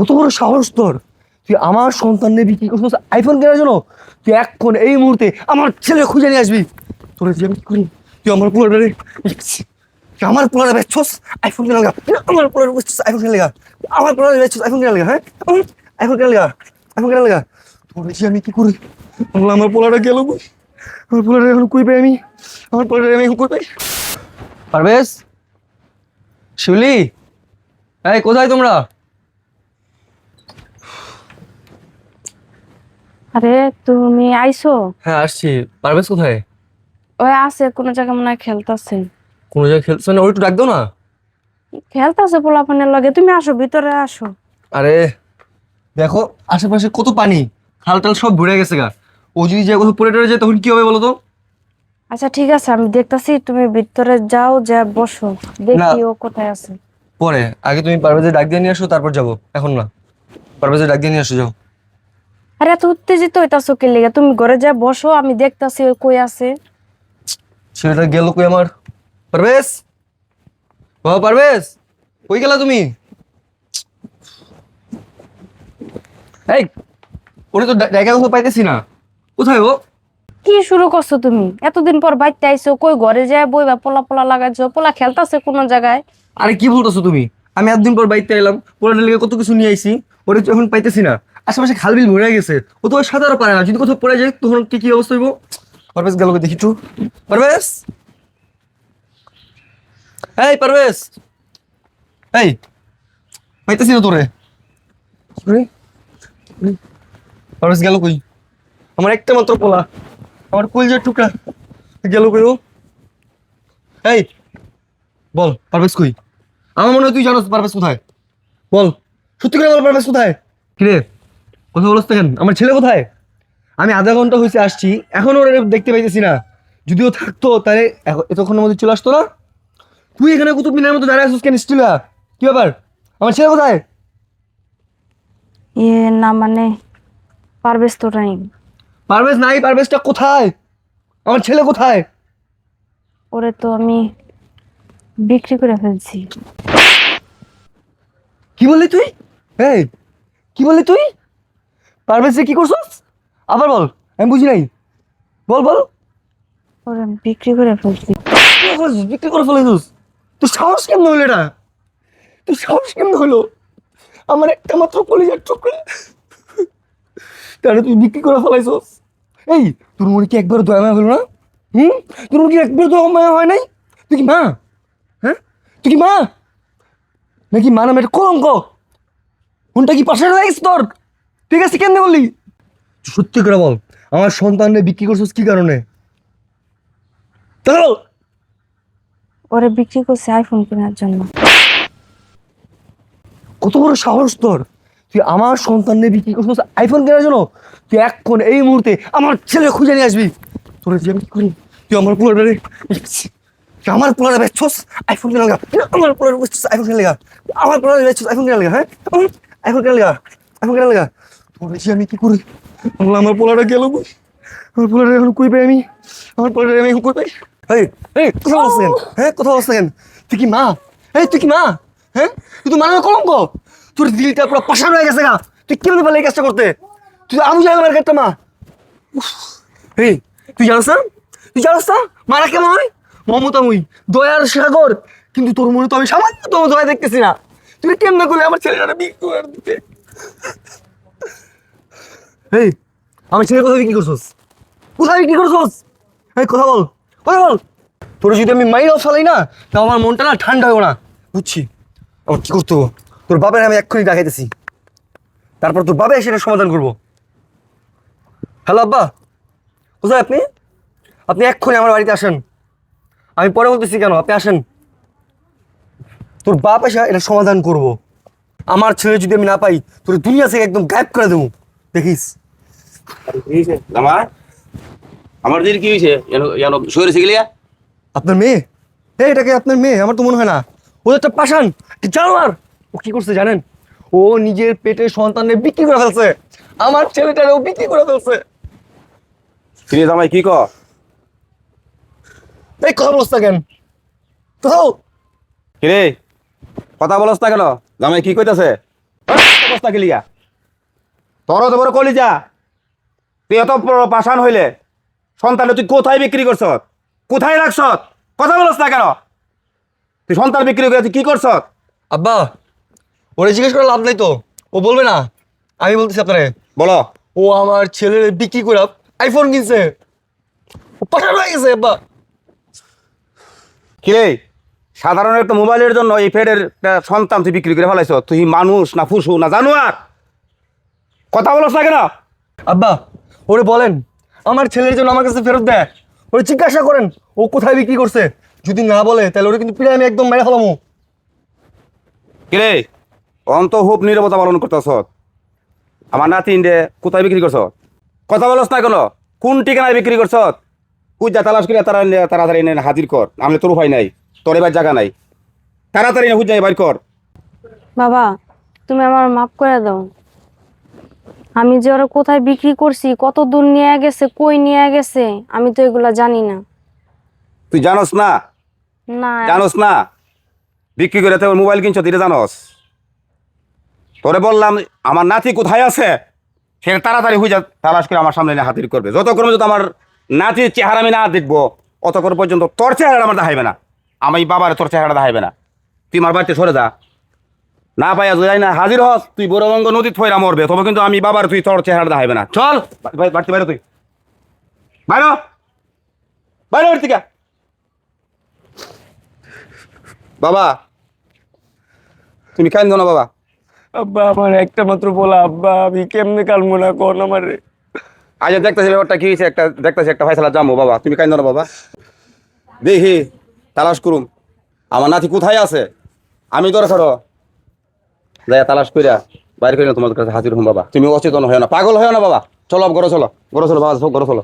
কত বড় সাহস তোর? তুই আমার সন্তান নেবি, কি করছিস? আইফোন কেনার জন্য? তুই এখন এই মুহূর্তে আমার ছেলে খুঁজে নিয়ে আসবি। তোর আমি করি, তুই আমার তুই আমার পোলারে বেচছস? আইফোন কেনা লাগা। আমার পোলারে বেচছস? আইফোন কেনা লাগা। আমার পোলারে বেচছস? আইফোন কেনা লাগা হ্যাঁ? আইফোন কেনা লাগা। আইফোন কেনা লাগা। তোর আমি কি করি? আল্লাহ আমার পোলারে গেল আমার পোলারে এখন কই পাই আমি? আমার পোলারে আমি এখন কই পাই? পারবেশ শিউলি? এই, কোথায় তোমরা? আরে তুমি আইছো হ্যাঁ আসছি। পারভেজ কোথায়? ওই আছে কোনো জায়গায় মনে হয় খেলতেছে। কোনো জায়গায় খেলছে না ওর একটু ডাক দাও না। খেলতেছে পোলাপানের লগে। তুমি আসো ভিতরে আসো। আরে দেখো আশেপাশে কত পানি। খাল টাল সব ভরে গেছে গা। ও যদি যে কোথাও পড়ে টরে যায় তখন কি হবে বলো তো? আচ্ছা ঠিক আছে আমি দেখতাছি তুমি ভিতরে যাও যা বসো। দেখি ও কোথায় আছে। পরে আগে তুমি পারভেজের ডাক দিয়ে নিয়ে আসো তারপর যাব। এখন না। পারভেজের ডাক দিয়ে নিয়ে আসো যাও। আরে এত উত্তেজিত হইতাছো কে লেগে? তুমি ঘরে যা বসো আমি দেখতাছি ও কই আছে। ছেলেটা গেল কই আমার? পারভেজ? বাবা পারভেজ? কই গেলা তুমি? এই ওরে তো জায়গা কোথাও পাইতেছি না। কোথায় ও? কি শুরু করছ তুমি? এতদিন পর বাইতে আইছো কই ঘরে যায় বই বা পোলা পোলা লাগাইছো পোলা খেলতাছে কোনো জায়গায়? আরে কি বলতেছো তুমি? আমি একদিন পর বাইতে এলাম পুরানোর লেগে কত কিছু নিয়ে আইছি ওরে তো এখন পাইতেছি না। আশেপাশে খাল বিল ভরে গেছে। ও তো সাঁতারও পারে না। যদি কোথাও পড়ে যায় তখন কি কি অবস্থা হইব? পারভেজ গেল দেখি একটু। পারভেজ? এই পারভেজ! এই পাইতেছি না তোরে? পারভেজ গেল কই? আমার একটা মাত্র পোলা। আমার কলজার টুকরা গেল কই ও? এই বল পারভেজ কই? আমার মনে হয় তুই জানোস পারভেজ কোথায়। বল সত্যি করে বল পারভেজ কোথায়? কিরে? কথা বলছ কেন? আমার ছেলে কোথায়? আমি আধা ঘণ্টা হয়েছে আসছি এখন ওরা দেখতে পাইতেছি না। যদিও থাকতো তাহলে এতক্ষণের মধ্যে চলে আসতো না। তুই এখানে কুতুব মিনার মতো দাঁড়ায় আসছিস কেন স্টিল? কি ব্যাপার? আমার ছেলে কোথায়? ইয়ে না মানে পারবেশ তো নাই। পারভেজ নাই পারভেজটা কোথায়? আমার ছেলে কোথায়? ওরে তো আমি বিক্রি করে ফেলছি। কি বললি তুই? এই কি বললি তুই? পারভেজ কি করছস? আবার বল আমি বুঝি নাই। বল বল। ওরে আমি বিক্রি করে ফেলছি। বিক্রি করে ফেলেছিস, তুই সাহস কেমন হইল এটা? তুই সাহস কেমন হলো? আমার একটা মাত্র কলেজের টুকরা। তাহলে তুই বিক্রি করে ফেলাইছস? এই তোর মনে কি একবার দয়া মায়া হলো না? হুম? তোর মনে কি একবার দয়া মায়া হয় নাই? তুই কি মা? হ্যাঁ? তুই কি মা? নাকি মা নামে একটা কলঙ্ক? কোনটা কি পাশে রাখিস তোর? ঠিক আছে কেন বললি? সত্যি করে বল আমার সন্তানরে বিক্রি করছিস কি কারণে? তাহলে বল। ওরে বিক্রি করছি আইফোন কেনার জন্য। কত বড় সাহস তোর? তুই আমার সন্তানের বিক্রি করছিস আইফোন কেনার জন্য? তুই এখন এই মুহূর্তে আমার ছেলে খুঁজে নিয়ে আসবি। তোর যে আমি কি করি? তুই আমার পোলারে তুই আমার পোলারে বেচছস আইফোন কেনা লাগা? আমার পোলারে বেচছস আইফোন কেনা লাগা? আমার পোলারে বেচছস আইফোন কেনা লাগা হ্যাঁ? আইফোন কেনা লাগা? আইফোন কেনা লাগা? যে আমি কি করি? আমার পোলারে গেল আমার পোলারে এখন কই পাই আমি? আমার পোলারে আমি এখন কই পাই এই এই কোথাও আসছেন হ্যাঁ কোথাও আসছেন তুই কি মা? এই তুই কি মা? হ্যাঁ তুই তো মানবে কলঙ্ক? তোর দিলটা পুরো পাশার হয়ে গেছে গা। তুই কেমন পারলে এই কাজটা করতে? তুই আমি জানি আমার একটা মা। এই তুই জানোস না? তুই জানোস না? মারা কেমন হয়? মমতাময়ী দয়ার সাগর। কিন্তু তোর মনে তো আমি সামান্য তোমার দয়া দেখতেছি না। তুই কেমন করলে আমার ছেলেটা বিক্রি করে দিতে? এই আমার ছেলে কোথায় বিক্রি করছোস? কোথায় বিক্রি করছোস? এই কথা বল কথা বল। তোর যদি আমি মাইনাও ফেলাই না, তা আমার মনটা না ঠান্ডা হবে না। বুঝছি? আমার কি করতে তোর বাবার আমি এক্ষুনি দেখাইতেছি। তারপর তোর বাবা এটার সমাধান করব। হ্যালো আব্বা, কোথায় আপনি? আপনি এক্ষুনি আমার বাড়িতে আসেন। আমি পরে বলতেছি কেন, আপনি আসেন। তোর বাপ এসে এটা সমাধান করব। আমার ছেলে যদি আমি না পাই, তোর দুনিয়া থেকে একদম গায়েব করে দেবো। দেখিস? আমার? আমার দিদি কি হয়েছে? শিখলিয়া আপনার মেয়ে? এই এটাকে আপনার মেয়ে? আমার তো মনে হয় না। ও একটা পাশান জানোয়ার। ও কি করছে জানেন? ও নিজের পেটে সন্তানের বিক্রি করে ফেলছে। আমার ছেলেটারও বিক্রি করে ফেলছে। ফিরে কি ক এই কথা বলছ কেন? তো কিরে? কথা বলস না কেন? জামাই কি কইতাছে? অবস্থা গেলিয়া? তোর তো বড় কলিজা? তুই এত পাষাণ হইলে সন্তানটা তুই কোথায় বিক্রি করছ কোথায় রাখছ কথা বলছ না কেন? তুই সন্তান বিক্রি করে তুই কি করছ আব্বা ওরে জিজ্ঞেস করে লাভ নাই তো। ও বলবে না। আমি বলতেছি আপনারে। বলো। ও আমার ছেলের বিক্রি করে আইফোন কিনছে। ও পাঠানো হয়ে গেছে আব্বা। কিরে সাধারণ একটা মোবাইলের জন্য এই ফেডের সন্তান তুই বিক্রি করে ফেলাইছ তুই মানুষ না ফুসু না জানোয়ার? কথা বলছ না কেন? আব্বা ওরে বলেন আমার ছেলের জন্য আমার কাছে ফেরত দেয়। ওরে জিজ্ঞাসা করেন ও কোথায় বিক্রি করছে? যদি না বলে তাহলে ওরে কিন্তু পিড়ে আমি একদম মেরে ফেলামো। কিরে অন্ত খুব নিরবতা পালন করতেছ? আমার নাতি ইন্ডে কোথায় বিক্রি করছ? কথা বলছ না কেন কোন ঠিকানায় বিক্রি করছ? কুজা তালাশ করে তারা তাড়াতাড়ি এনে হাজির কর আমি তোর উপায় নাই তোর এবার জায়গা নাই। তাড়াতাড়ি এনে হুজাই বাইর কর। বাবা তুমি আমার মাফ করে দাও। আমি যে ওরা কোথায় বিক্রি করছি কত দূর নিয়ে গেছে কই নিয়ে গেছে আমি তো এগুলা জানি না। তুই জানোস না? না। জানোস না? বিক্রি করে তোর মোবাইল কিনছ তুই জানোস? তোরে বললাম আমার নাতি কোথায় আছে? সে তাড়াতাড়ি হুজা তালাশ করে আমার সামনে হাজির করবে। যতক্ষণ পর্যন্ত আমার নাতির চেহারা আমি না দেখব অতক্ষণ পর্যন্ত তোর চেহারা আমার দেখাইবে না। আমি বাবার তোর চেহারা দেখাইবে না। তুই আমার বাড়িতে সরে যা। না পাইয়া যাই না। হাজির হস তুই বড়বঙ্গ নদীত ফয়রা মরবে তবে কিন্তু আমি বাবার তুই তোর চেহারা দেখাইবে না। চল বাড়িতে বাইরে তুই। বাইরে। বাইরে বাড়ি থেকে বাবা তুমি কেন না বাবা। আব্বা আমার একটা মাত্র বলা আব্বা আমি কেমনে কালমো না কোন আমার আজ দেখতেছি ব্যাপারটা কি হয়েছে একটা দেখতেছি একটা ফয়সালা জামো বাবা। তুমি কেন না বাবা। দেখি তালাশ করুম। আমার নাতি কোথায় আছে? আমি দরকার যাই তালাশ কইরা বাইরে করে তোমার কাছে, হাজির হম বাবা। তুমি অচেতন হয় না, পাগল হয় না বাবা। চলো গরো চলো গরো চলো, বাবা চলো।